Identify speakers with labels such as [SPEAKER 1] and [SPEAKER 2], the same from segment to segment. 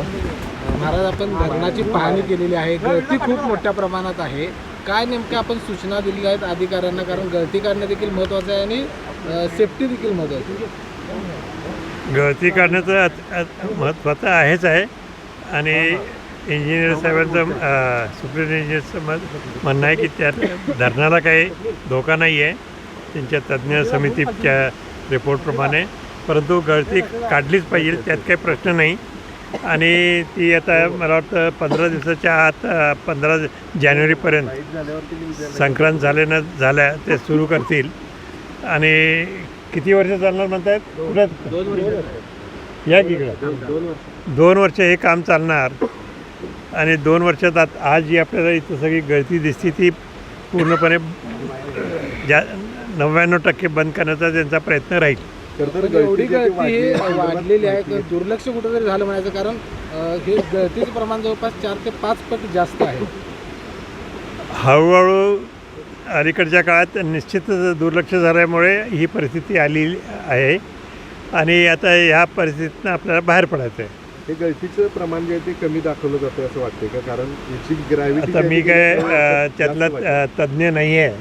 [SPEAKER 1] महाराज आपण धरणाची पाहणी केलेली आहे. गळती खूप मोठ्या प्रमाणात आहे. काय नेमक्या आपण सूचना दिलेल्या आहेत अधिकाऱ्यांना? कारण गळती काढणं देखील महत्त्वाचं आहे आणि सेफ्टी देखील महत्त्वाची आहे.
[SPEAKER 2] गळती काढण्याचं अत- महत्त्वाचं आहेच आहे. आणि इंजिनियर साहेबांचं सुप्रीम इंजिनियरचं मत म्हणणं आहे की त्यात धरणाला काही धोका नाही आहे. त्यांच्या तज्ज्ञ समितीच्या रिपोर्टप्रमाणे परंतु गळती काढलीच पाहिजे त्यात काही प्रश्न नाही. आणि ती आता मला वाटतं पंधरा दिवसाच्या आत पंधरा जानेवारीपर्यंत संक्रांत झाल्यानं झाल्या ते सुरू करतील. आणि किती वर्ष चालणार म्हणतायत? पुढे? या इकडं? दोन वर्ष. हे काम चालणार. आणि दोन वर्षात आत आज जी आपल्याला इथं सगळी गळती दिसते ती पूर्णपणे ज्या नव्याण्णव टक्के बंद करण्याचा त्यांचा प्रयत्न राहील.
[SPEAKER 1] पण एवढी गळती ही वाढलेली आहे तर दुर्लक्ष कुठेतरी झालं म्हणायचं कारण अ, हे गळतीचं प्रमाण जवळपास चार ते पाच पट जास्त आहे.
[SPEAKER 2] हळूहळू अलीकडच्या काळात निश्चितच दुर्लक्ष झाल्यामुळे ही परिस्थिती आली आहे. आणि आता ह्या परिस्थितीतनं आपल्याला बाहेर पडायचं आहे.
[SPEAKER 3] हे गळतीचं प्रमाण जे आहे ते कमी दाखवलं जातं असं वाटतंय का? कारण याची ग्रॅव्हिटी
[SPEAKER 2] आता मी काय अ, त्यातला अ, तज्ज्ञ नाही आहे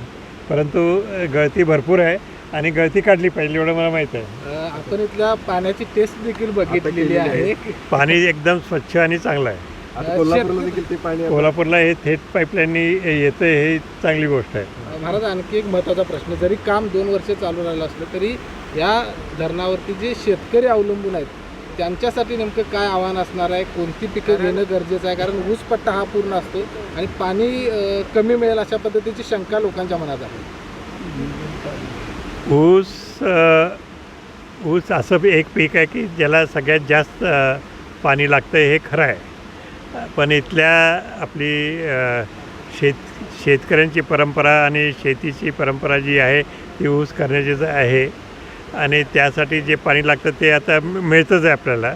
[SPEAKER 2] परंतु अ, गळती भरपूर आहे. आणि गळती काढली पाहिजे एवढं मला माहीत आहे.
[SPEAKER 1] आपण इथल्या पाण्याची टेस्ट देखील बघितलेली आहे.
[SPEAKER 2] पाणी एकदम स्वच्छ आणि चांगलं आहे.
[SPEAKER 3] आता कोल्हापूरला देखील ते पाणी आता-
[SPEAKER 2] कोल्हापूरला हे थेट पाईपलाईननी येतं हे चांगली गोष्ट आहे.
[SPEAKER 1] महाराज आणखी एक महत्त्वाचा प्रश्न जरी काम दोन वर्ष चालू राहिलं असलं तरी या धरणावरती जे शेतकरी अवलंबून आहेत त्यांच्यासाठी नेमकं काय आव्हान असणार आहे? कोणती पिकं घेणं गरजेचं आहे? कारण ऊस पट्टा हा पूर्ण असतो आणि पाणी कमी मिळेल अशा पद्धतीची शंका लोकांच्या मनात आहे.
[SPEAKER 2] ऊस ऊस असं एक पीक आहे की ज्याला सगळ्यात जास्त पाणी लागतं हे खरं आहे. पण इथल्या आपली शेत शेतकऱ्यांची परंपरा आणि शेतीची परंपरा जी आहे ती ऊस करण्याचीच आहे. आणि त्यासाठी जे पाणी लागतं ते आता मिळतंच आहे आपल्याला.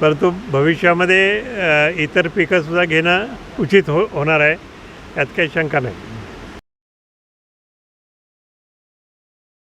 [SPEAKER 2] परंतु भविष्यामध्ये इतर पिकंसुद्धा घेणं उचित हो होणार आहे. यात काही शंका नाही.